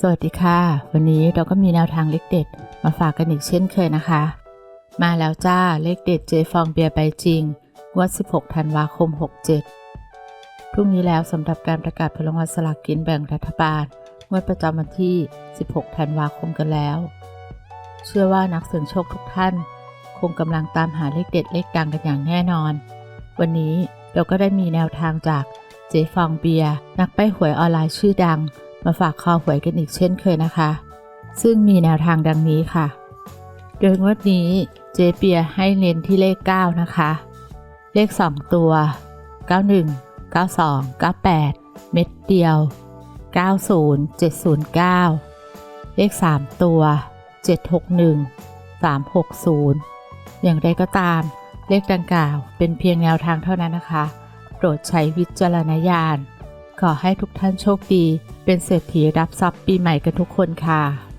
สวัสดีค่ะ วันนี้เราก็มีแนวทางเลขเด็ด มาฝากกันอีกเช่นเคยนะคะ มาแล้วจ้าเลขเด็ดเจฟองเบียร์ใบจริงงวด16 ธันวาคม 67 พรุ่งนี้แล้วสำหรับการประกาศผลรางวัลสลากกินแบ่งรัฐบาลงวดประจำวันที่ 16 ธันวาคมกันแล้ว เชื่อว่านักเสี่ยงโชคทุกท่าน คงกำลังตามหาเลขเด็ดเลขดังกันอย่างแน่นอน วันนี้เราก็ได้มีแนวทางจากเจฟองเบียร์นักใบ้หวยออนไลน์ชื่อดัง มาฝากคอหวยกันอีกเช่นเคยนะคะ ซึ่งมีแนวทางดังนี้ค่ะ โดยงวดนี้เจเปียให้เน้นที่เลข 9 นะคะ เลข 2 ตัว 91 92 98 เม็ดเดียว 90 709 เลข 3 ตัว 761 360 อย่างไรก็ตาม เลขดังกล่าวเป็นเพียงแนวทางเท่านั้นนะคะ โปรดใช้วิจารณญาณ ขอให้ทุกท่านโชคดี เป็นเศรษฐีรับทรัพย์ปีใหม่กันทุกคนค่ะ